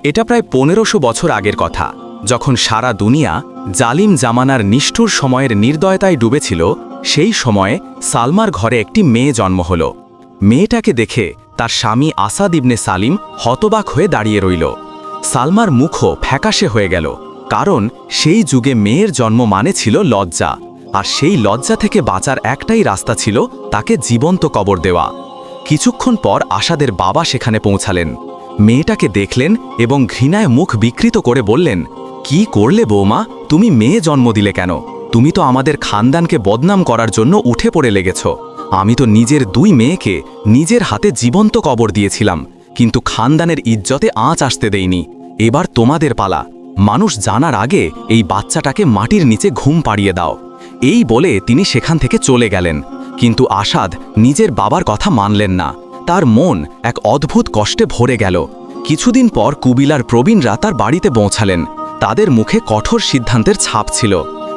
এটা প্রায় পনেরোশো বছর আগের কথা, যখন সারা দুনিয়া জালিম জামানার নিষ্ঠুর সময়ের নির্দয়তায় ডুবেছিল, সেই সময়ে সালমার ঘরে একটি মেয়ে জন্ম হল। মেয়েটাকে দেখে তার স্বামী আসাদ ইবনে সালিম হতবাক হয়ে দাঁড়িয়ে রইল। সালমার মুখও ফ্যাকাশে হয়ে গেল, কারণ সেই যুগে মেয়ের জন্ম মানে ছিল লজ্জা, আর সেই লজ্জা থেকে বাঁচার একটাই রাস্তা ছিল তাকে জীবন্ত কবর দেওয়া। কিছুক্ষণ পর আশাদের বাবা সেখানে পৌঁছালেন। মেয়েটাকে দেখলেন এবং ঘৃণায় মুখ বিকৃত করে বললেন, কি করলে বৌমা? তুমি মেয়ে জন্ম দিলে কেন? তুমি তো আমাদের খানদানকে বদনাম করার জন্য উঠে পড়ে লেগেছ। আমি তো নিজের দুই মেয়েকে নিজের হাতে জীবন্ত কবর দিয়েছিলাম, কিন্তু খানদানের ইজ্জতে আঁচ আসতে দেইনি। এবার তোমাদের পালা। মানুষ জানার আগে এই বাচ্চাটাকে মাটির নিচে ঘুম পাড়িয়ে দাও। এই বলে তিনি সেখান থেকে চলে গেলেন। কিন্তু আসাদ নিজের বাবার কথা মানলেন না। তার মন এক অদ্ভুত কষ্টে ভরে গেল। কিছুদিন পর কুবিলার প্রবীণরা তার বাড়িতে পৌঁছালেন। তাদের মুখে কঠোর সিদ্ধান্তের ছাপ ছিল।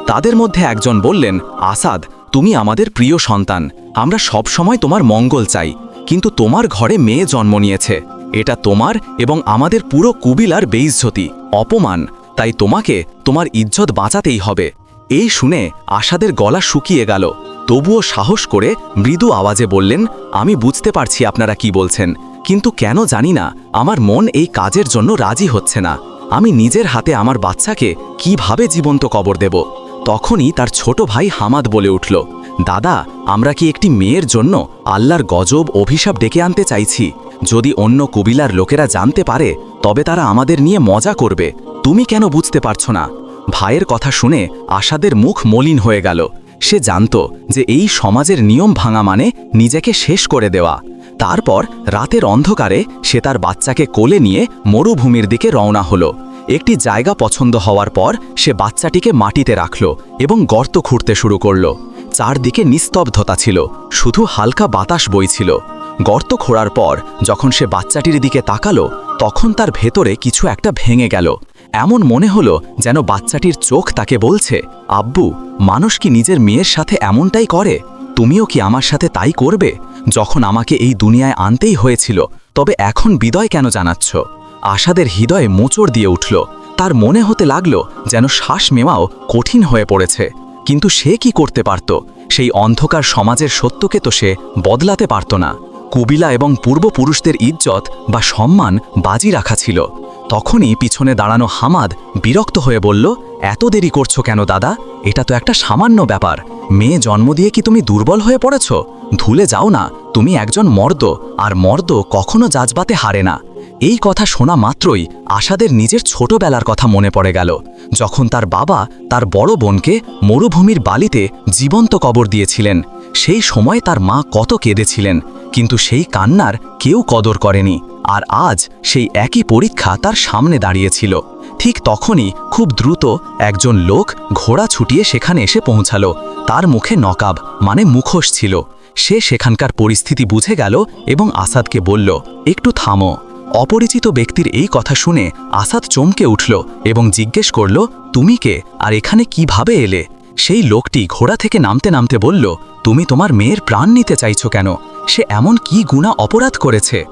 তাদের মধ্যে একজন বললেন, আসাদ, তুমি আমাদের প্রিয় সন্তান। আমরা সব সময় তোমার মঙ্গল চাই, কিন্তু তোমার ঘরে মেয়ে জন্ম নিয়েছে। এটা তোমার এবং আমাদের পুরো কুবিলার বেইজ্জতি। অপমান। তাই তোমাকে তোমার ইজ্জত বাঁচাতেই হবে। এই শুনে আশাদের গলা শুকিয়ে গেল। তবুও সাহস করে মৃদু আওয়াজে বললেন, আমি বুঝতে পারছি আপনারা কি বলছেন, কিন্তু কেন জানি না, আমার মন এই কাজের জন্য রাজি হচ্ছে না। আমি নিজের হাতে আমার বাচ্চাকে কীভাবে জীবন্ত কবর দেব? তখনই তার ছোট ভাই হামাদ বলে উঠল, দাদা, আমরা কি একটি মেয়ের জন্য আল্লাহর গজব অভিশাপ ডেকে আনতে চাইছি? যদি অন্য কবিলার লোকেরা জানতে পারে, তবে তারা আমাদের নিয়ে মজা করবে। তুমি কেন বুঝতে পারছ না? ভাইয়ের কথা শুনে আশাদের মুখ মলিন হয়ে গেল। সে জানত যে এই সমাজের নিয়ম ভাঙা মানে নিজেকে শেষ করে দেওয়া। তারপর রাতের অন্ধকারে সে তার বাচ্চাকে কোলে নিয়ে মরুভূমির দিকে রওনা হলো। একটি জায়গা পছন্দ হওয়ার পর সে বাচ্চাটিকে মাটিতে রাখল এবং গর্ত খুঁড়তে শুরু করল। চারদিকে নিস্তব্ধতা ছিল, শুধু হালকা বাতাস বইছিল। গর্ত খোঁড়ার পর যখন সে বাচ্চাটির দিকে তাকালো, তখন তার ভেতরে কিছু একটা ভেঙে গেল। এমন মনে হলো যেন বাচ্চাটির চোখ তাকে বলছে, আব্বু, মানুষ কি নিজের মেয়ের সাথে এমনটাই করে? তুমিও কি আমার সাথে তাই করবে? যখন আমাকে এই দুনিয়ায় আনতেই হয়েছিল, তবে এখন বিদয় কেন জানাচ্ছ? আশাদের হৃদয়ে মোচড় দিয়ে উঠল। তার মনে হতে লাগল যেন শ্বাস মেওয়াও কঠিন হয়ে পড়েছে। কিন্তু সে কি করতে পারত? সেই অন্ধকার সমাজের সত্যকে তো সে বদলাতে পারত না। কবিলা এবং পূর্বপুরুষদের ইজ্জত বা সম্মান বাজি রাখা ছিল। তখনই পিছনে দাঁড়ানো হামাদ বিরক্ত হয়ে বলল, এত দেরি করছ কেন দাদা? এটা তো একটা সামান্য ব্যাপার। মেয়ে জন্ম দিয়ে কি তুমি দুর্বল হয়ে পড়েছ? ধুলে যাও না, তুমি একজন মর্দ, আর মর্দ কখনো জাজবাতে হারে না। এই কথা শোনা মাত্রই আশাদের নিজের ছোটবেলার কথা মনে পড়ে গেল, যখন তার বাবা তার বড় বোনকে মরুভূমির বালিতে জীবন্ত কবর দিয়েছিলেন। সেই সময় তার মা কত কেঁদেছিলেন, কিন্তু সেই কান্নার কেউ কদর করেনি। আর আজ সেই একই পরীক্ষা তার সামনে দাঁড়িয়েছিল। ঠিক তখনই খুব দ্রুত একজন লোক ঘোড়া ছুটিয়ে সেখানে এসে পৌঁছালো। তার মুখে নকাব মানে মুখোশ ছিল। সে সেখানকার পরিস্থিতি বুঝে গেল এবং আসাদকে বলল, একটু থামো। অপরিচিত ব্যক্তির এই কথা শুনে আসাদ চমকে উঠল এবং জিজ্ঞেস করল, তুমি কে? আর এখানে কীভাবে এলে? সেই লোকটি ঘোড়া থেকে নামতে নামতে বলল, তুমি তোমার মেয়ের প্রাণ নিতে চাইছো কেন? সে এমন কি গুণা অপরাধ করেছে?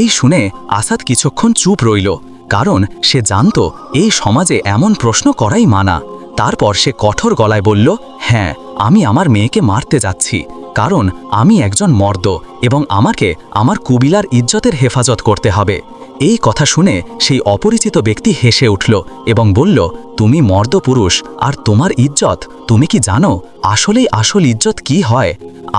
এই শুনে আসাদ কিছুক্ষণ চুপ রইল, কারণ সে জানত এই সমাজে এমন প্রশ্ন করাই মানা। তারপর সে কঠোর গলায় বলল হ্যাঁ আমি আমার মেয়েকে মারতে যাচ্ছি, কারণ আমি একজন মর্দ এবং আমাকে আমার কুবিলার ইজ্জতের হেফাজত করতে হবে। এই কথা শুনে সেই অপরিচিত ব্যক্তি হেসে উঠল এবং বলল, তুমি মর্দ পুরুষ, আর তোমার ইজ্জত, তুমি কি জানো, আসলেই আসল ইজ্জত কি হয়?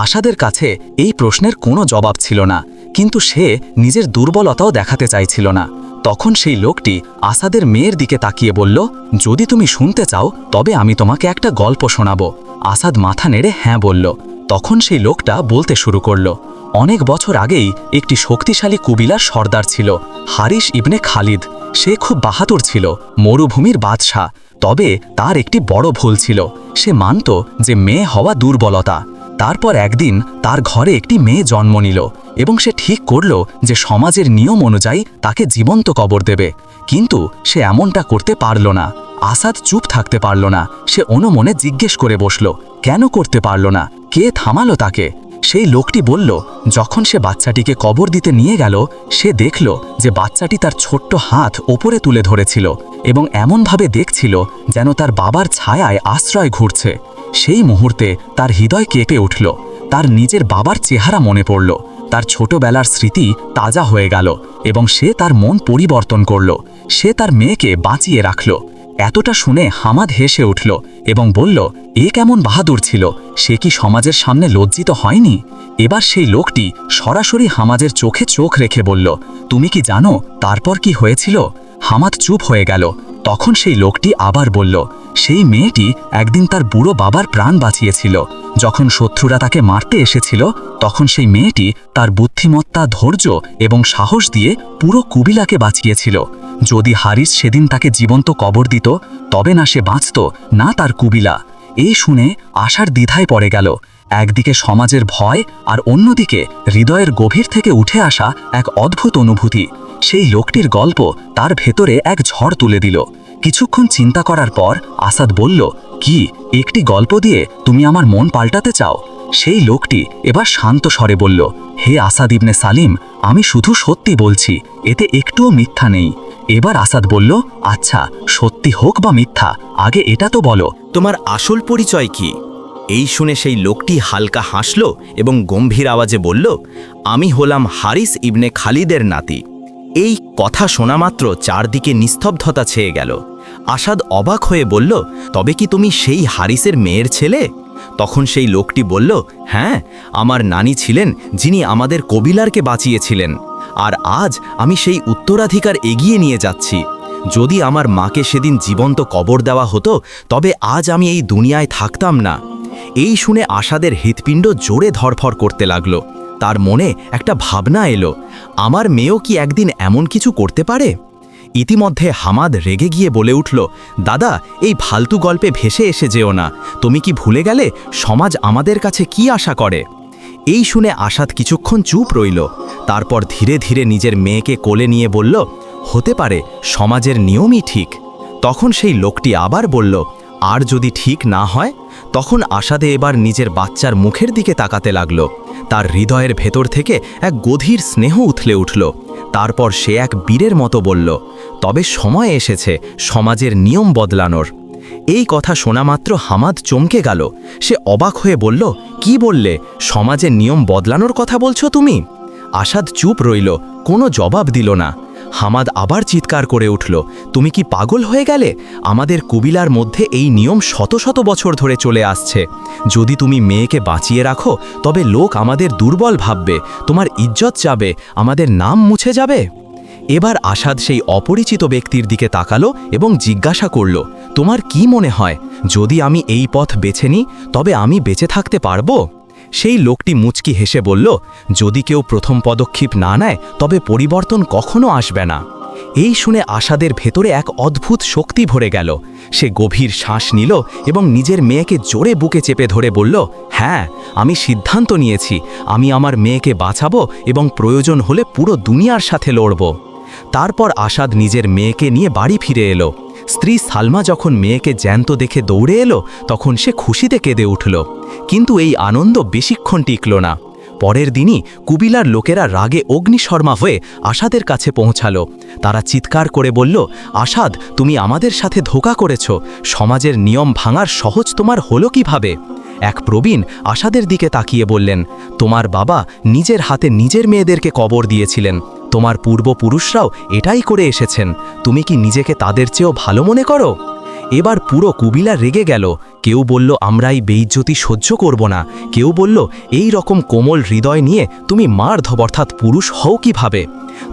আশাদের কাছে এই প্রশ্নের কোনো জবাব ছিল না। কিন্তু সে নিজের দুর্বলতাও দেখাতে চাইছিল না। তখন সেই লোকটি আসাদের মেয়ের দিকে তাকিয়ে বলল, যদি তুমি শুনতে চাও, তবে আমি তোমাকে একটা গল্প শোনাবো। আসাদ মাথা নেড়ে হ্যাঁ বলল। তখন সেই লোকটা বলতে শুরু করল, অনেক বছর আগেই একটি শক্তিশালী কুবিলার সর্দার ছিল হারিস ইবনে খালিদ। সে খুব বাহাদুর ছিল, মরুভূমির বাদশাহ। তবে তার একটি বড় ভুল ছিল, সে মানত যে মেয়ে হওয়া দুর্বলতা। তারপর একদিন তার ঘরে একটি মেয়ে জন্ম নিল। এবং সে ঠিক করল যে সমাজের নিয়ম অনুযায়ী তাকে জীবন্ত কবর দেবে। কিন্তু সে এমনটা করতে পারল না। আসাদ চুপ থাকতে পারল না। সে অনুমনে জিজ্ঞেস করে বসল, কেন করতে পারল না? কে থামালো তাকে? সেই লোকটি বলল, যখন সে বাচ্চাটিকে কবর দিতে নিয়ে গেল, সে দেখল যে বাচ্চাটি তার ছোট্ট হাত ওপরে তুলে ধরেছিল এবং এমনভাবে দেখছিল যেন তার বাবার ছায়ায় আশ্রয় ঘুরছে। সেই মুহূর্তে তার হৃদয় কেঁপে উঠল। তার নিজের বাবার চেহারা মনে পড়ল। তার ছোটবেলার স্মৃতি তাজা হয়ে গেল এবং সে তার মন পরিবর্তন করল। সে তার মেয়েকে বাঁচিয়ে রাখল। এতটা শুনে হামাদ হেসে উঠল এবং বলল, এ কেমন বাহাদুর ছিল? সে কি সমাজের সামনে লজ্জিত হয়নি? এবার সেই লোকটি সরাসরি হামাজের চোখে চোখ রেখে বলল, তুমি কি জানো তারপর কি হয়েছিল? হামাদ চুপ হয়ে গেল। তখন সেই লোকটি আবার বলল, সেই মেয়েটি একদিন তার বুড়ো বাবার প্রাণ বাঁচিয়েছিল। যখন শত্রুরা তাকে মারতে এসেছিল, তখন সেই মেয়েটি তার বুদ্ধিমত্তা, ধৈর্য এবং সাহস দিয়ে পুরো কুবিলাকে বাঁচিয়েছিল। যদি হারিস সেদিন তাকে জীবন্ত কবর দিত, তবে না সে বাঁচত, না তার কুবিলা। এই শুনে আশার দ্বিধায় পড়ে গেল। একদিকে সমাজের ভয় আর অন্যদিকে হৃদয়ের গভীর থেকে উঠে আসা এক অদ্ভুত অনুভূতি। সেই লোকটির গল্প তার ভেতরে এক ঝড় তুলে দিল। কিছুক্ষণ চিন্তা করার পর আসাদ বলল, কি, একটি গল্প দিয়ে তুমি আমার মন পাল্টাতে চাও? সেই লোকটি এবার শান্ত স্বরে বলল, হে আসাদ ইবনে সালিম, আমি শুধু সত্যি বলছি, এতে একটুও মিথ্যা নেই। এবার আসাদ বলল আচ্ছা সত্যি হোক বা মিথ্যা, আগে এটা তো বলো। তোমার আসল পরিচয় কি? এই শুনে সেই লোকটি হালকা হাসল এবং গম্ভীর আওয়াজে বলল, আমি হলাম হারিস ইবনে খালিদের নাতি। এই কথা শোনা মাত্র চারদিকে নিস্তব্ধতা ছেয়ে গেল। আসাদ অবাক হয়ে বলল, তবে কি তুমি সেই হারিসের মেয়ের ছেলে? তখন সেই লোকটি বলল হ্যাঁ আমার নানি ছিলেন যিনি আমাদের কবিলারকে বাঁচিয়েছিলেন। আর আজ আমি সেই উত্তরাধিকার এগিয়ে নিয়ে যাচ্ছি। যদি আমার মাকে সেদিন জীবন্ত কবর দেওয়া হতো, তবে আজ আমি এই দুনিয়ায় থাকতাম না। এই শুনে আশাদের হৃৎপিণ্ড জোরে ধরফর করতে লাগল। তার মনে একটা ভাবনা এলো, আমার মেয়েও কি একদিন এমন কিছু করতে পারে? ইতিমধ্যে হামাদ রেগে গিয়ে বলে উঠল, দাদা, এই ফালতু গল্পে ভেসে এসে যেও না। তুমি কি ভুলে গেলে সমাজ আমাদের কাছে কি আশা করে? এই শুনে আশাদ কিছুক্ষণ চুপ রইল। তারপর ধীরে ধীরে নিজের মেয়েকে কোলে নিয়ে বলল, হতে পারে, সমাজের নিয়মই ঠিক। তখন সেই লোকটি আবার বলল, আর যদি ঠিক না হয়? তখন আশাদে এবার নিজের বাচ্চার মুখের দিকে তাকাতে লাগল। তার হৃদয়ের ভেতর থেকে এক গধীর স্নেহ উথলে উঠল। তারপর সে এক বীরের মতো বলল, তবে সময় এসেছে, সমাজের নিয়ম বদলানোর। এই কথা শোনা মাত্র হামাদ চমকে গেল। সে অবাক হয়ে বলল, কি বললে? সমাজের নিয়ম বদলানোর কথা বলছো তুমি? আসাদ চুপ রইল, কোনো জবাব দিল না। হামাদ আবার চিৎকার করে উঠল, তুমি কি পাগল হয়ে গেলে? আমাদের কবিলার মধ্যে এই নিয়ম শত শত বছর ধরে চলে আসছে। যদি তুমি মেয়েকে বাঁচিয়ে রাখো, তবে লোক আমাদের দুর্বল ভাববে, তোমার ইজ্জত যাবে, আমাদের নাম মুছে যাবে? এবার আসাদ সেই অপরিচিত ব্যক্তির দিকে তাকালো এবং জিজ্ঞাসা করল, তোমার কি মনে হয়, যদি আমি এই পথ বেছে নিই, তবে আমি বেঁচে থাকতে পারব? সেই লোকটি মুচকি হেসে বলল, যদি কেউ প্রথম পদক্ষেপ না নেয়, তবে পরিবর্তন কখনো আসবে না। এই শুনে আশাদের ভেতরে এক অদ্ভুত শক্তি ভরে গেল। সে গভীর শ্বাস নিল এবং নিজের মেয়েকে জোরে বুকে চেপে ধরে বলল হ্যাঁ আমি সিদ্ধান্ত নিয়েছি। আমি আমার মেয়েকে বাঁচাবো এবং প্রয়োজন হলে পুরো দুনিয়ার সাথে লড়ব। তারপর আসাদ নিজের মেয়েকে নিয়ে বাড়ি ফিরে এলো। স্ত্রী সালমা যখন মেয়েকে জ্যান্ত দেখে দৌড়ে এলো, তখন সে খুশিতে কেঁদে উঠল। কিন্তু এই আনন্দ বেশিক্ষণ টিকল না। পরের দিনই কুবিলার লোকেরা রাগে অগ্নিশর্মা হয়ে আসাদের কাছে পৌঁছালো। তারা চিৎকার করে বলল আসাদ তুমি আমাদের সাথে ধোকা করেছ। সমাজের নিয়ম ভাঙার সহজ তোমার হলো কীভাবে? এক প্রবীণ আশাদের দিকে তাকিয়ে বললেন, তোমার বাবা নিজের হাতে নিজের মেয়েদেরকে কবর দিয়েছিলেন। তোমার পূর্বপুরুষরাও এটাই করে এসেছেন। তুমি কি নিজেকে তাদের চেয়েও ভালো মনে করো? এবার পুরো কুবিলা রেগে গেল। কেউ বলল আমরা এই বেইজ্জতি সহ্য করব না। কেউ বলল, এই রকম কোমল হৃদয় নিয়ে তুমি মার্ধব অর্থাৎ পুরুষ হও কীভাবে?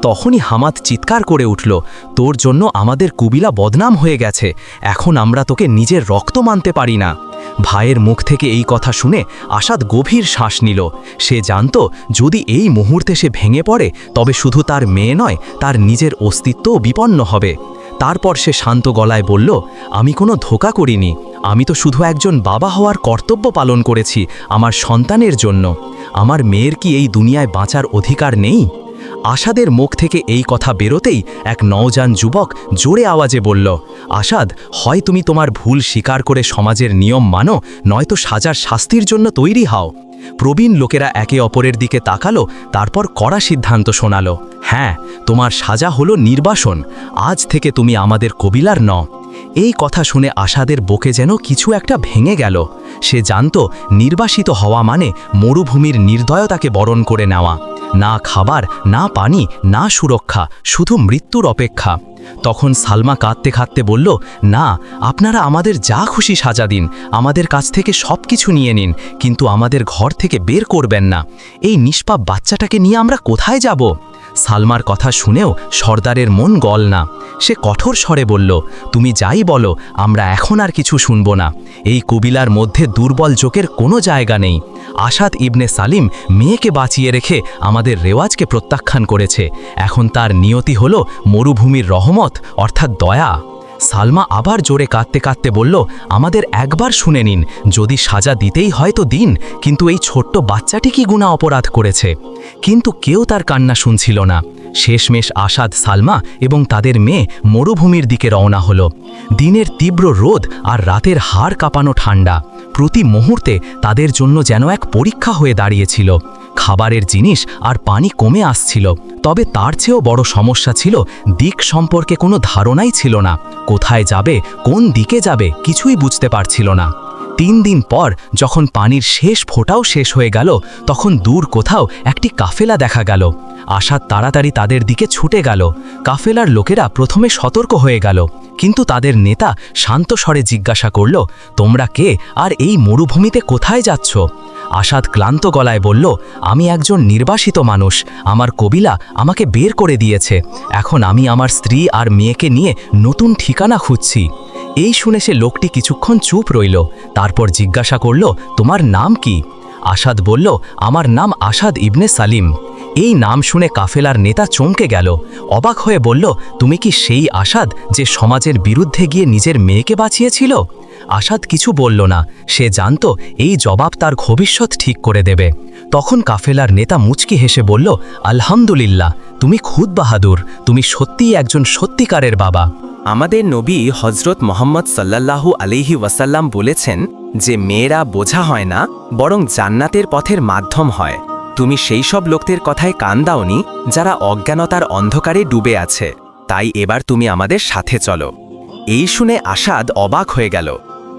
তখনই হামাদ চিৎকার করে উঠল, তোর জন্য আমাদের কুবিলা বদনাম হয়ে গেছে। এখন আমরা তোকে নিজের রক্ত মানতে পারি না। ভাইয়ের মুখ থেকে এই কথা শুনে আসাদ গভীর শ্বাস নিল। সে জানত, যদি এই মুহূর্তে সে ভেঙে পড়ে, তবে শুধু তার মেয়ে নয়, তার নিজের অস্তিত্বও বিপন্ন হবে। তারপর সে শান্ত গলায় বলল, আমি কোনো ধোকা করিনি। আমি তো শুধু একজন বাবা হওয়ার কর্তব্য পালন করেছি আমার সন্তানের জন্য। আমার মেয়ের কি এই দুনিয়ায় বাঁচার অধিকার নেই? আসাদের মুখ থেকে এই কথা বেরোতেই এক নওজান যুবক জোরে আওয়াজে বলল, আসাদ, হয় তুমি তোমার ভুল স্বীকার করে সমাজের নিয়ম মানো, নয়তো সাজার শাস্তির জন্য তৈরি হও। প্রবীণ লোকেরা একে অপরের দিকে তাকালো, তারপর কড়া সিদ্ধান্ত শোনালো হ্যাঁ তোমার সাজা হলো নির্বাসন, আজ থেকে তুমি আমাদের কবিলার ন এই কথা শুনে আশাদের বুকে যেন কিছু একটা ভেঙে গেল। সে জানত নির্বাসিত হওয়া মানে মরুভূমির নির্দয়তাকে বরণ করে নেওয়া। না খাবার, না পানি, না সুরক্ষা, শুধু মৃত্যুর অপেক্ষা। তখন সালমা কাঁদতে কাঁদতে বলল, না, আপনারা আমাদের যা খুশি সাজা দিন, আমাদের কাছ থেকে সব কিছু নিয়ে নিন, কিন্তু আমাদের ঘর থেকে বের করবেন না। এই নিষ্পাপ বাচ্চাটাকে নিয়ে আমরা কোথায় যাব? সালমার কথা শুনেও সর্দারের মন গল না। সে কঠোর স্বরে বলল, তুমি যাই বলো, আমরা এখন আর কিছু শুনব না। এই কবিলার মধ্যে দুর্বল চোখের কোনো জায়গা নেই। আসাদ ইবনে সালিম মেয়েকে বাঁচিয়ে রেখে আমাদের রেওয়াজকে প্রত্যাখ্যান করেছে। এখন তার নিয়তি হল মরুভূমির রহমত, অর্থাৎ দয়া। সালমা আবার জোরে কাঁদতে কাঁদতে বলল, আমাদের একবার শুনে নিন, যদি সাজা দিতেই হয় তো দিন, কিন্তু এই ছোট্ট বাচ্চাটি কি গুণা অপরাধ করেছে? কিন্তু কেউ তার কান্না শুনছিল না। শেষমেশ আসাদ সালমা এবং তাদের মেয়ে মরুভূমির দিকে রওনা হলো। দিনের তীব্র রোদ আর রাতের হাড় কাঁপানো ঠান্ডা। প্রতি মুহূর্তে তাদের জন্য যেন এক পরীক্ষা হয়ে দাঁড়িয়েছিল। খাবারের জিনিস আর পানি কমে আসছিল, তবে তার চেয়েও বড় সমস্যা ছিল, দিক সম্পর্কে কোনো ধারণাই ছিল না। কোথায় যাবে, কোন দিকে যাবে, কিছুই বুঝতে পারছিল না। তিন দিন পর যখন পানির শেষ ফোঁটাও শেষ হয়ে গেল, তখন দূর কোথাও একটি কাফেলা দেখা গেল। আশাদ তাড়াতাড়ি তাদের দিকে ছুটে গেল। কাফেলার লোকেরা প্রথমে সতর্ক হয়ে গেল। কিন্তু তাদের নেতা শান্ত স্বরে জিজ্ঞাসা করল, তোমরা কে আর এই মরুভূমিতে কোথায় যাচ্ছ? আসাদ ক্লান্ত গলায় বলল, আমি একজন নির্বাসিত মানুষ। আমার কবিলা আমাকে বের করে দিয়েছে। এখন আমি আমার স্ত্রী আর মেয়েকে নিয়ে নতুন ঠিকানা খুঁজছি। এই শুনে সে লোকটি কিছুক্ষণ চুপ রইল, তারপর জিজ্ঞাসা করল, তোমার নাম কি? আসাদ বলল, আমার নাম আসাদ ইবনে সালিম। এই নাম শুনে কাফেলার নেতা চমকে গেল, অবাক হয়ে বলল, তুমি কি সেই আসাদ যে সমাজের বিরুদ্ধে গিয়ে নিজের মেয়েকে বাঁচিয়েছিল? আসাদ কিছু বলল না, সে জানত এই জবাব তার ভবিষ্যৎ ঠিক করে দেবে। তখন কাফেলার নেতা মুচকি হেসে বলল, আলহামদুলিল্লাহ, তুমি খুদ বাহাদুর, তুমি সত্যিই একজন সত্যিকারের বাবা। আমাদের নবী হজরত মোহাম্মদ সাল্লাল্লাহু আলিহি ওয়াসাল্লাম বলেছেন যে মেয়েরা বোঝা হয় না, বরং জান্নাতের পথের মাধ্যম হয়। তুমি সেই সব লোকদের কথায় কান দাওনি যারা অজ্ঞানতার অন্ধকারে ডুবে আছে। তাই এবার তুমি আমাদের সাথে চলো। এই শুনে আসাদ অবাক হয়ে গেল।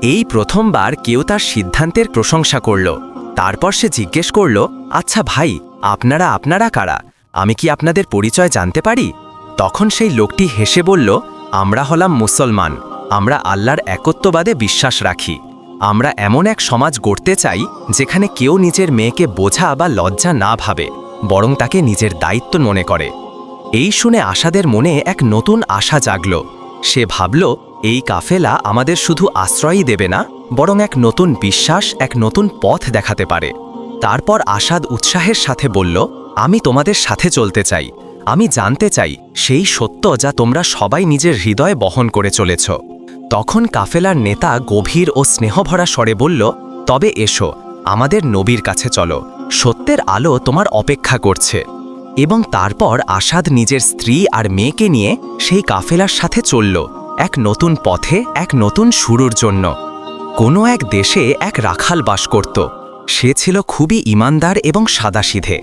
এই প্রথমবার কেউ তার সিদ্ধান্তের প্রশংসা করল। তারপর সে জিজ্ঞেস করল আচ্ছা ভাই, আপনারা আপনারা কারা? আমি কি আপনাদের পরিচয় জানতে পারি? তখন সেই লোকটি হেসে বলল আমরা হলাম মুসলমান, আমরা আল্লাহর একত্ববাদে বিশ্বাস রাখি। আমরা এমন এক সমাজ গড়তে চাই, যেখানে কেউ নিজের মেয়েকে বোঝা বা লজ্জা না ভাবে, বরং তাকে নিজের দায়িত্ব মনে করে। এই শুনে আশাদের মনে এক নতুন আশা জাগল। সে ভাবল, এই কাফেলা আমাদের শুধু আশ্রয়ই দেবে না, বরং এক নতুন বিশ্বাস, এক নতুন পথ দেখাতে পারে। তারপর আসাদ উৎসাহের সাথে বলল, আমি তোমাদের সাথে চলতে চাই। আমি জানতে চাই, সেই সত্য যা তোমরা সবাই নিজের হৃদয়ে বহন করে চলেছ। তখন কাফেলার নেতা গভীর ও স্নেহভরা স্বরে বলল, তবে এসো, আমাদের নবীর কাছে চলো। সত্যের আলো তোমার অপেক্ষা করছে। এবং তারপর আসাদ নিজের স্ত্রী আর মেয়েকে নিয়ে সেই কাফেলার সাথে চলল, এক নতুন পথে, এক নতুন শুরুর জন্য। কোনো এক দেশে এক রাখাল বাস করত। সে ছিল খুবই ইমানদার এবং সাদাসিধে।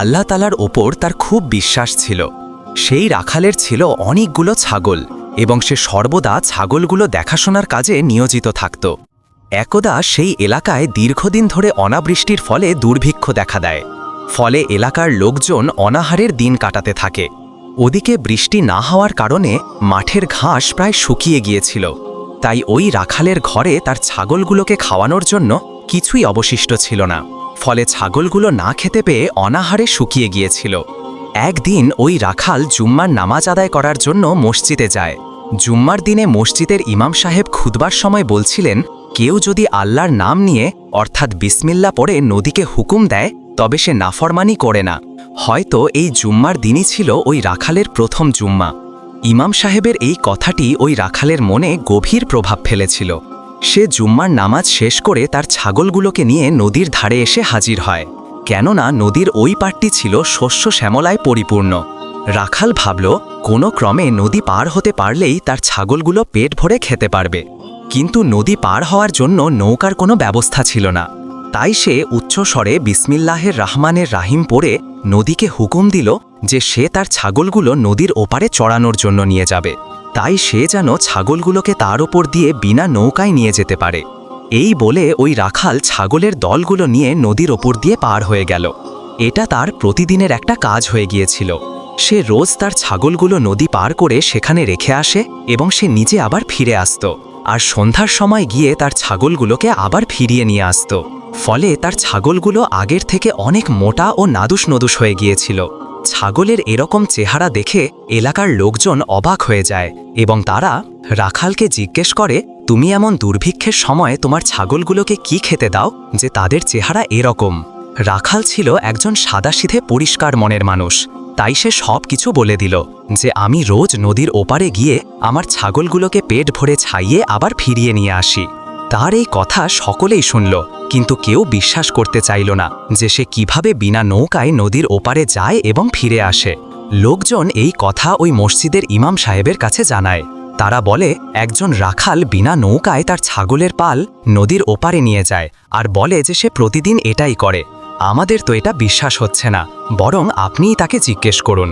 আল্লাহ তালার ওপর তার খুব বিশ্বাস ছিল। সেই রাখালের ছিল অনেকগুলো ছাগল এবং সে সর্বদা ছাগলগুলো দেখাশোনার কাজে নিয়োজিত থাকত। একদা সেই এলাকায় দীর্ঘদিন ধরে অনাবৃষ্টির ফলে দুর্ভিক্ষ দেখা দেয়। ফলে এলাকার লোকজন অনাহারের দিন কাটাতে থাকে। ওদিকে বৃষ্টি না হওয়ার কারণে মাঠের ঘাস প্রায় শুকিয়ে গিয়েছিল। তাই ওই রাখালের ঘরে তার ছাগলগুলোকে খাওয়ানোর জন্য কিছুই অবশিষ্ট ছিল না। ফলে ছাগলগুলো না খেতে পেয়ে অনাহারে শুকিয়ে গিয়েছিল। একদিন ওই রাখাল জুম্মার নামাজ আদায় করার জন্য মসজিদে যায়। জুম্মার দিনে মসজিদের ইমাম সাহেব খুদবার সময় বলছিলেন, কেউ যদি আল্লাহর নাম নিয়ে, অর্থাৎ বিসমিল্লা পড়ে নদীকে হুকুম দেয়, তবে সে নাফরমানি করে না। হয়তো এই জুম্মার দিনই ছিল ওই রাখালের প্রথম জুম্মা। ইমাম সাহেবের এই কথাটি ওই রাখালের মনে গভীর প্রভাব ফেলেছিল। সে জুম্মার নামাজ শেষ করে তার ছাগলগুলোকে নিয়ে নদীর ধারে এসে হাজির হয়। কেননা নদীর ওই পাটটি ছিল শস্য শ্যামলায় পরিপূর্ণ। রাখাল ভাবল, কোনো ক্রমে নদী পার হতে পারলেই তার ছাগলগুলো পেট ভরে খেতে পারবে। কিন্তু নদী পার হওয়ার জন্য নৌকার কোনো ব্যবস্থা ছিল না। তাই সে উচ্চস্বরে বিসমিল্লাহের রাহমানের রাহিম পড়ে নদীকে হুকুম দিল যে সে তার ছাগলগুলো নদীর ওপারে চড়ানোর জন্য নিয়ে যাবে। তাই সে যেন ছাগলগুলোকে তার ওপর দিয়ে বিনা নৌকায় নিয়ে যেতে পারে। এই বলে ওই রাখাল ছাগলের দলগুলো নিয়ে নদীর ওপর দিয়ে পার হয়ে গেল। এটা তার প্রতিদিনের একটা কাজ হয়ে গিয়েছিল। সে রোজ তার ছাগলগুলো নদী পার করে সেখানে রেখে আসে এবং সে নিজে আবার ফিরে আসত। আর সন্ধ্যার সময় গিয়ে তার ছাগলগুলোকে আবার ফিরিয়ে নিয়ে আসত। ফলে তার ছাগলগুলো আগের থেকে অনেক মোটা ও নাদুস নদুস হয়ে গিয়েছিল। ছাগলের এরকম চেহারা দেখে এলাকার লোকজন অবাক হয়ে যায় এবং তারা রাখালকে জিজ্ঞেস করে, তুমি এমন দুর্ভিক্ষের সময় তোমার ছাগলগুলোকে কি খেতে দাও যে তাদের চেহারা এরকম? রাখাল ছিল একজন সাদাসিধে পরিষ্কার মনের মানুষ। তাই সে সব কিছু বলে দিল যে, আমি রোজ নদীর ওপারে গিয়ে আমার ছাগলগুলোকে পেট ভরে ছাইয়ে আবার ফিরিয়ে নিয়ে আসি। তার এই কথা সকলেই শুনল, কিন্তু কেউ বিশ্বাস করতে চাইল না যে সে কীভাবে বিনা নৌকায় নদীর ওপারে যায় এবং ফিরে আসে। লোকজন এই কথা ওই মসজিদের ইমাম সাহেবের কাছে জানায়। তারা বলে, একজন রাখাল বিনা নৌকায় তার ছাগলের পাল নদীর ওপারে নিয়ে যায় আর বলে যে সে প্রতিদিন এটাই করে। আমাদের তো এটা বিশ্বাস হচ্ছে না, বরং আপনিই তাকে জিজ্ঞেস করুন।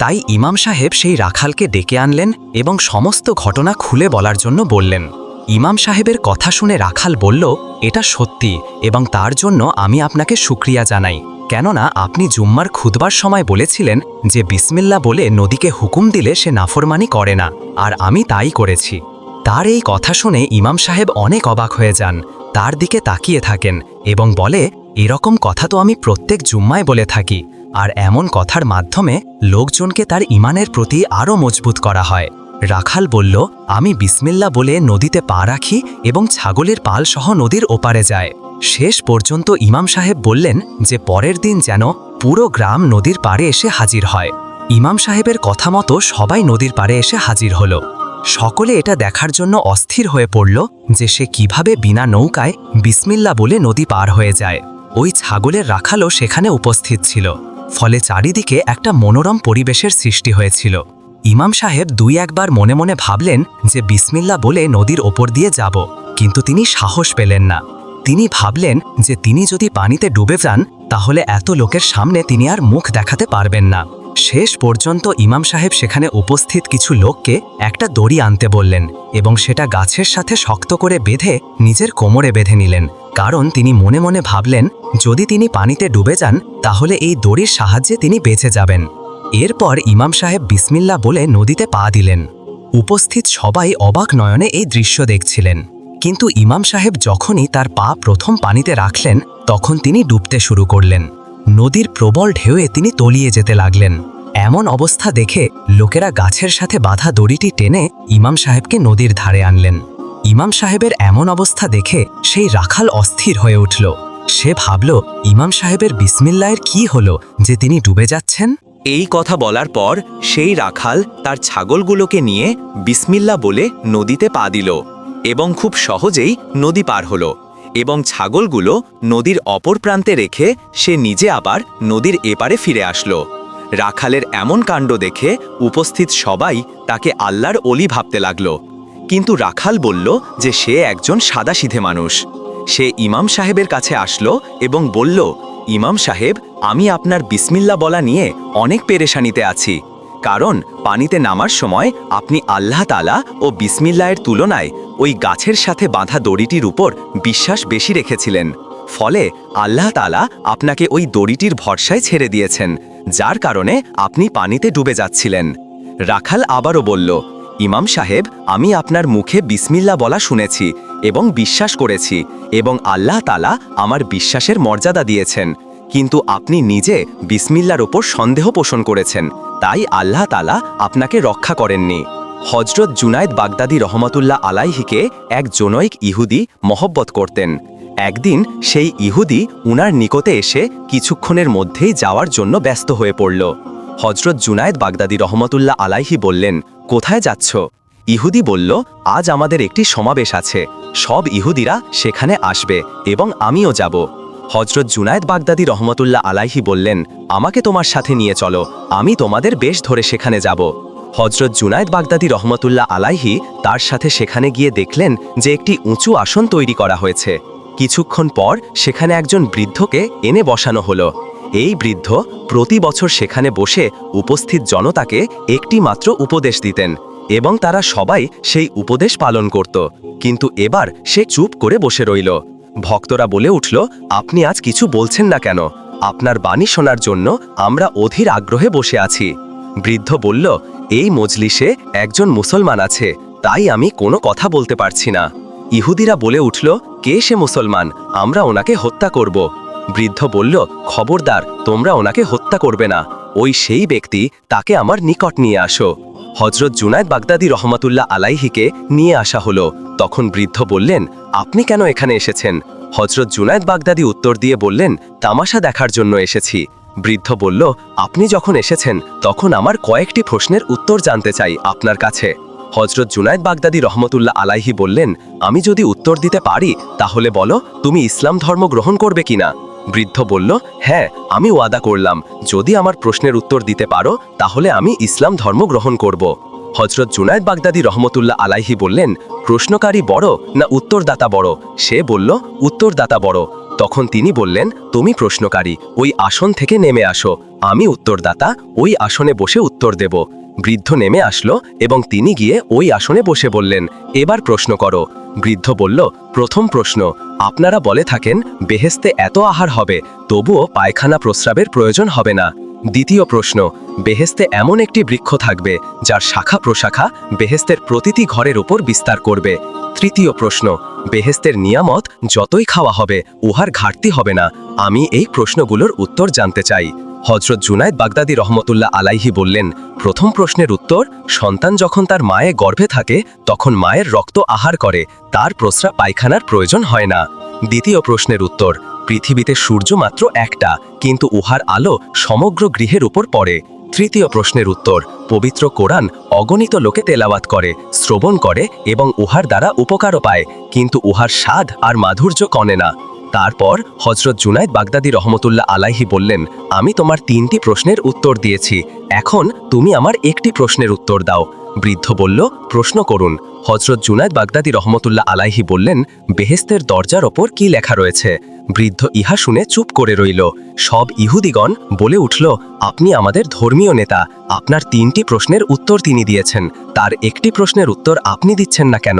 তাই ইমাম সাহেব সেই রাখালকে ডেকে আনলেন এবং সমস্ত ঘটনা খুলে বলার জন্য বললেন ইমাম সাহেবের কথা শুনে রাখাল বলল, এটা সত্যি এবং তার জন্য আমি আপনাকে সুক্রিয়া জানাই। কেননা আপনি জুম্মার খুদবার সময় বলেছিলেন যে বিসমিল্লা বলে নদীকে হুকুম দিলে সে নাফরমানি করে না, আর আমি তাই করেছি। তার এই কথা শুনে ইমাম সাহেব অনেক অবাক হয়ে যান, তার দিকে তাকিয়ে থাকেন এবং বলে, এরকম কথা তো আমি প্রত্যেক জুম্মায় বলে থাকি, আর এমন কথার মাধ্যমে লোকজনকে তার ইমানের প্রতি আরও মজবুত করা হয়। রাখাল বলল, আমি বিসমিল্লা বলে নদীতে পা রাখি এবং ছাগলের পাল সহ নদীর ওপারে যায় শেষ পর্যন্ত ইমাম সাহেব বললেন যে, পরের দিন যেন পুরো গ্রাম নদীর পাড়ে এসে হাজির হয়। ইমাম সাহেবের কথা মতো সবাই নদীর পাড়ে এসে হাজির হলো। সকলে এটা দেখার জন্য অস্থির হয়ে পড়ল যে, সে কীভাবে বিনা নৌকায় বিসমিল্লা বলে নদী পার হয়ে যায়। ওই ছাগলের রাখালও সেখানে উপস্থিত ছিল। ফলে চারিদিকে একটা মনোরম পরিবেশের সৃষ্টি হয়েছিল। ইমাম সাহেব দুই একবার মনে মনে ভাবলেন যে বিসমিল্লা বলে নদীর ওপর দিয়ে যাব, কিন্তু তিনি সাহস পেলেন না। তিনি ভাবলেন যে তিনি যদি পানিতে ডুবে যান, তাহলে এত লোকের সামনে তিনি আর মুখ দেখাতে পারবেন না। শেষ পর্যন্ত ইমাম সাহেব সেখানে উপস্থিত কিছু লোককে একটা দড়ি আনতে বললেন এবং সেটা গাছের সাথে শক্ত করে বেঁধে নিজের কোমরে বেঁধে নিলেন। কারণ তিনি মনে মনে ভাবলেন, যদি তিনি পানিতে ডুবে যান, তাহলে এই দড়ির সাহায্যে তিনি বেঁচে যাবেন। এরপর ইমাম সাহেব বিসমিল্লা বলে নদীতে পা দিলেন। উপস্থিত সবাই অবাক নয়নে এই দৃশ্য দেখছিলেন। কিন্তু ইমাম সাহেব যখনই তার পা প্রথম পানিতে রাখলেন, তখন তিনি ডুবতে শুরু করলেন। নদীর প্রবল ঢেউয়ে তিনি তলিয়ে যেতে লাগলেন। এমন অবস্থা দেখে লোকেরা গাছের সাথে বাঁধা দড়িটি টেনে ইমাম সাহেবকে নদীর ধারে আনলেন। ইমাম সাহেবের এমন অবস্থা দেখে সেই রাখাল অস্থির হয়ে উঠল। সে ভাবল, ইমাম সাহেবের বিসমিল্লায়ের কি হলো যে তিনি ডুবে যাচ্ছেন? এই কথা বলার পর সেই রাখাল তার ছাগলগুলোকে নিয়ে বিসমিল্লা বলে নদীতে পা দিল এবং খুব সহজেই নদী পার হলো এবং ছাগলগুলো নদীর অপর প্রান্তে রেখে সে নিজে আবার নদীর এপারে ফিরে আসলো। রাখালের এমন কাণ্ড দেখে উপস্থিত সবাই তাকে আল্লাহর অলি ভাবতে লাগল। কিন্তু রাখাল বলল যে সে একজন সাদাসিধে মানুষ। সে ইমাম সাহেবের কাছে আসলো এবং বলল, ইমাম সাহেব, আমি আপনার বিসমিল্লা বলা নিয়ে অনেক পেরেশানিতে আছি। কারণ পানিতে নামার সময় আপনি আল্লাহ তালা ও বিসমিল্লায়ের তুলনায় ওই গাছের সাথে বাঁধা দড়িটির উপর বিশ্বাস বেশি রেখেছিলেন। ফলে আল্লাহ তালা আপনাকে ওই দড়িটির ভরসায় ছেড়ে দিয়েছেন, যার কারণে আপনি পানিতে ডুবে যাচ্ছিলেন। রাখাল আবারও বলল ইমাম সাহেব, আমি আপনার মুখে বিসমিল্লা বলা শুনেছি এবং বিশ্বাস করেছি এবং আল্লাহ তালা আমার বিশ্বাসের মর্যাদা দিয়েছেন। কিন্তু আপনি নিজে বিসমিল্লার ওপর সন্দেহ পোষণ করেছেন, তাই আল্লাহ তালা আপনাকে রক্ষা করেননি। হজরত জুনায়েদ বাগদাদি রহমতুল্লাহ আলাইহিকে এক জনৈক ইহুদি মহব্বত করতেন। একদিন সেই ইহুদি উনার নিকটে এসে কিছুক্ষণের মধ্যেই যাওয়ার জন্য ব্যস্ত হয়ে পড়ল। হজরত জুনায়েদ বাগদাদি রহমতুল্লাহ আলাইহি বললেন কোথায় যাচ্ছ? ইহুদি বলল, আজ আমাদের একটি সমাবেশ আছে। সব ইহুদিরা সেখানে আসবে এবং আমিও যাব। হজরত জুনায়দ বাগদাদি রহমতুল্লাহ আলাইহি বললেন, আমাকে তোমার সাথে নিয়ে চলো, আমি তোমাদের বেশ ধরে সেখানে যাব। হজরত জুনায়দ বাগদাদি রহমতুল্লাহ আলাইহি তার সাথে সেখানে গিয়ে দেখলেন যে একটি উঁচু আসন তৈরি করা হয়েছে। কিছুক্ষণ পর সেখানে একজন বৃদ্ধকে এনে বসানো হলো। এই বৃদ্ধ প্রতি বছর সেখানে বসে উপস্থিত জনতাকে একটি মাত্র উপদেশ দিতেন এবং তারা সবাই সেই উপদেশ পালন করত। কিন্তু এবার সে চুপ করে বসে রইল। ভক্তরা বলে উঠল, আপনি আজ কিছু বলছেন না কেন? আপনার বাণী শোনার জন্য আমরা অধীর আগ্রহে বসে আছি। বৃদ্ধ বলল, এই মজলিসে একজন মুসলমান আছে, তাই আমি কোনো কথা বলতে পারছি না। ইহুদিরা বলে উঠল, কে সে মুসলমান? আমরা ওনাকে হত্যা করব। বৃদ্ধ বলল, খবরদার, তোমরা ওনাকে হত্যা করবে না। ওই সেই ব্যক্তি, তাকে আমার নিকট নিয়ে আসো। হজরত জুনায়দ বাগদাদি রহমতুল্লাহ আলাইহিকে নিয়ে আসা হলো। তখন বৃদ্ধ বললেন, আপনি কেন এখানে এসেছেন? হজরত জুনায়দ বাগদাদি উত্তর দিয়ে বললেন, তামাশা দেখার জন্য এসেছি। বৃদ্ধ বলল, আপনি যখন এসেছেন, তখন আমার কয়েকটি প্রশ্নের উত্তর জানতে চাই আপনার কাছে। হজরত জুনায়দ বাগদাদি রহমতুল্লাহ আলাইহি বললেন, আমি যদি উত্তর দিতে পারি, তাহলে বলো, তুমি ইসলাম ধর্ম গ্রহণ করবে কিনা? বৃদ্ধ বলল হ্যাঁ আমি ওয়াদা করলাম। যদি আমার প্রশ্নের উত্তর দিতে পারো, তাহলে আমি ইসলাম ধর্ম গ্রহণ করব। হজরত জুনায়দ বাগদাদি রহমতুল্লাহ আলাইহি বললেন, প্রশ্নকারী বড় না উত্তরদাতা বড়? সে বলল, উত্তরদাতা বড়। তখন তিনি বললেন, তুমি প্রশ্নকারী, ওই আসন থেকে নেমে আসো। আমি উত্তরদাতা, ওই আসনে বসে উত্তর দেব। বৃদ্ধ নেমে আসলো এবং তিনি গিয়ে ওই আসনে বসে বললেন, এবার প্রশ্ন করো। বৃদ্ধ বলল, প্রথম প্রশ্ন, আপনারা বলে থাকেন বেহেস্তে এত আহার হবে, তবুও পায়খানা প্রস্রাবের প্রয়োজন হবে না। দ্বিতীয় প্রশ্ন বেহেস্তে এমন একটি বৃক্ষ থাকবে, যার শাখা প্রশাখা বেহেস্তের প্রতিটি ঘরের ওপর বিস্তার করবে। তৃতীয় প্রশ্ন বেহেস্তের নিয়ামত যতই খাওয়া হবে, উহার ঘাটতি হবে না। আমি এই প্রশ্নগুলোর উত্তর জানতে চাই। হজরত জুনায়দ বাগদাদি রহমতুল্লাহ আলাইহি বললেন, প্রথম প্রশ্নের উত্তর, সন্তান যখন তার মায়ে গর্ভে থাকে, তখন মায়ের রক্ত আহার করে, তার প্রস্রাব পায়খানার প্রয়োজন হয় না। দ্বিতীয় প্রশ্নের উত্তর, পৃথিবীতে সূর্য মাত্র একটা, কিন্তু উহার আলো সমগ্র গৃহের উপর পড়ে। তৃতীয় প্রশ্নের উত্তর, পবিত্র কোরআন অগণিত লোকে তেলাওয়াত করে, শ্রবণ করে এবং উহার দ্বারা উপকারও পায়, কিন্তু উহার স্বাদ আর মাধুর্য কনে না। তারপর হজরত জুনায়দ বাগদাদি রহমতুল্লাহ আলাইহি বললেন, আমি তোমার তিনটি প্রশ্নের উত্তর দিয়েছি। এখন তুমি আমার একটি প্রশ্নের উত্তর দাও। বৃদ্ধ বলল, প্রশ্ন করুন। হজরত জুনায়দ বাগদাদি রহমতুল্লাহ আলাইহি বললেন বেহেস্তের দরজার ওপর কি লেখা রয়েছে? বৃদ্ধ ইহা শুনে চুপ করে রইল। সব ইহুদিগণ বলে উঠল, আপনি আমাদের ধর্মীয় নেতা। আপনার তিনটি প্রশ্নের উত্তর তিনি দিয়েছেন। তার একটি প্রশ্নের উত্তর আপনি দিচ্ছেন না কেন?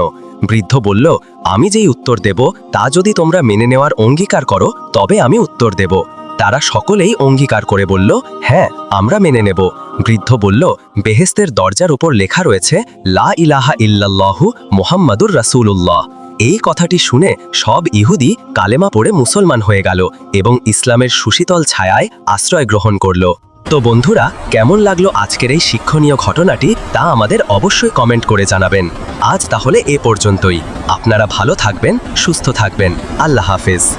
বৃদ্ধ বলল, আমি যেই উত্তর দেব, তা যদি তোমরা মেনে নেওয়ার অঙ্গীকার করো, তবে আমি উত্তর দেব। তারা সকলেই অঙ্গীকার করে বলল হ্যাঁ আমরা মেনে নেব। বৃদ্ধ বলল, বেহেস্তের দরজার উপর লেখা রয়েছে, লা ইলাহা ইল্লাল্লাহু মোহাম্মদুর রাসূলুল্লাহ। এই কথাটি শুনে সব ইহুদি কালেমা পড়ে মুসলমান হয়ে গেল এবং ইসলামের সুশীতল ছায়ায় আশ্রয় গ্রহণ করল। তো বন্ধুরা, কেমন লাগল আজকের এই শিক্ষণীয় ঘটনাটি তা আমাদের অবশ্যই কমেন্ট করে জানাবেন। আজ তাহলে এ পর্যন্তই। আপনারা ভালো থাকবেন, সুস্থ থাকবেন। আল্লাহ হাফেজ।